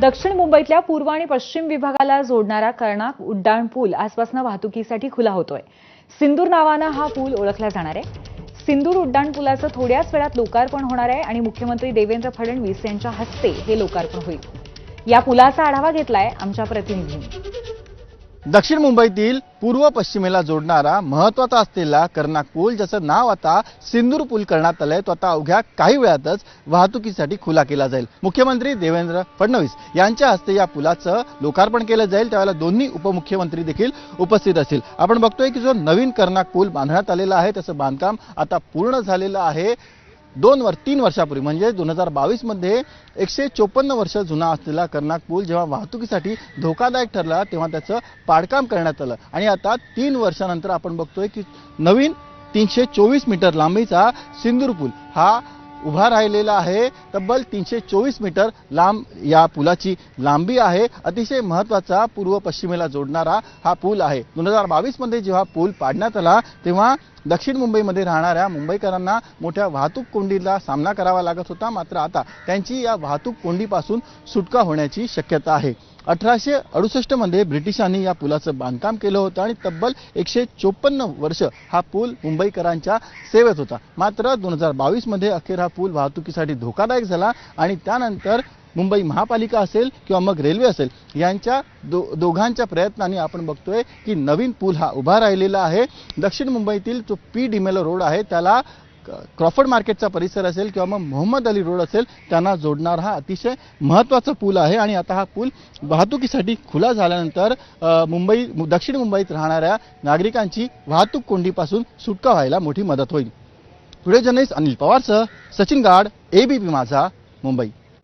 दक्षिण मुंबईतल्या पूर्व आणि पश्चिम विभागाला जोडणारा कर्णाक उड्डाण पूल आजपासून वाहतुकीसाठी खुला होतोय. सिंदूर नावानं हा पूल ओळखला जाणार आहे. सिंदूर उड्डाण पुलाचं थोड्याच वेळात लोकार्पण होणार आहे आणि मुख्यमंत्री देवेंद्र फडणवीस यांच्या हस्ते हे लोकार्पण होईल. या पुलाचा आढावा घेतलाय आमच्या प्रतिनिधींनी. दक्षिण मुंबईतील पूर्व पश्चिमेला जोडणारा महत्त्वाचा असलेला कर्नाक पूल ज्याचं नाव आता सिंदूर पूल करण्यात आलंय तो आता अवघ्या काही वेळातच वाहतुकीसाठी खुला केला जाईल. मुख्यमंत्री देवेंद्र फडणवीस यांच्या हस्ते या पुलाचं लोकार्पण केलं जाईल. त्यावेळेला दोन्ही उपमुख्यमंत्री देखील उपस्थित असतील. आपण बघतोय की जो नवीन कर्नाक पूल बांधण्यात आलेला आहे त्याचं बांधकाम आता पूर्ण झालेलं आहे. दोन वर तीन वर्षापूर्वी म्हणजे दोन हजार बावीसमध्ये एकशे चोपन्न वर्ष जुना असलेला कर्नाक पूल जेव्हा वाहतुकीसाठी धोकादायक ठरला तेव्हा त्याचं पाडकाम करण्यात आलं. आणि आता तीन वर्षानंतर आपण बघतोय की नवीन तीनशे चोवीस मीटर लांबीचा सिंदूर पूल हा उभा राहिलेला आहे. तब्बल तीनशे चोवीस मीटर लांब या पुलाची लांबी आहे. अतिशय महत्त्वाचा पूर्व पश्चिमेला जोडणारा हा पूल आहे. दोन हजार बावीसमध्ये जेव्हा पूल पाडण्यात आला तेव्हा दक्षिण मुंबईमध्ये राहणाऱ्या मुंबईकरांना मोठ्या वाहतूक कोंडीला सामना करावा लागत होता. मात्र आता त्यांची या वाहतूक कोंडीपासून सुटका होण्याची शक्यता आहे. अठराशे अडुसष्टमध्ये ब्रिटिशांनी या पुलाचं बांधकाम केलं होतं आणि तब्बल एकशे चोपन्न वर्ष हा पूल मुंबईकरांच्या सेवेत होता. मात्र दोन हजार बावीसमध्ये अखेर हा पूल वाहतुकीसाठी धोकादायक झाला आणि त्यानंतर मुंबई महापालिका असेल किंवा मग रेल्वे असेल यांच्या दो दोघांच्या प्रयत्नाने आपण बघतोय की नवीन पूल हा उभा राहिलेला आहे. दक्षिण मुंबईतील जो पी डिमेलो रोड आहे त्याला क- क्रॉफर्ड मार्केटचा परिसर असेल किंवा मग मोहम्मद अली रोड असेल त्यांना जोडणारा हा अतिशय महत्त्वाचा पूल आहे. आणि आता हा पूल वाहतुकीसाठी खुला झाल्यानंतर मुंबई मु- दक्षिण मुंबईत राहणाऱ्या नागरिकांची वाहतूक कोंडीपासून सुटका व्हायला मोठी मदत होईल. व्हिडिओ जर्नलिस्ट अनिल पवारसह सचिन गाड एबीपी माझा मुंबई.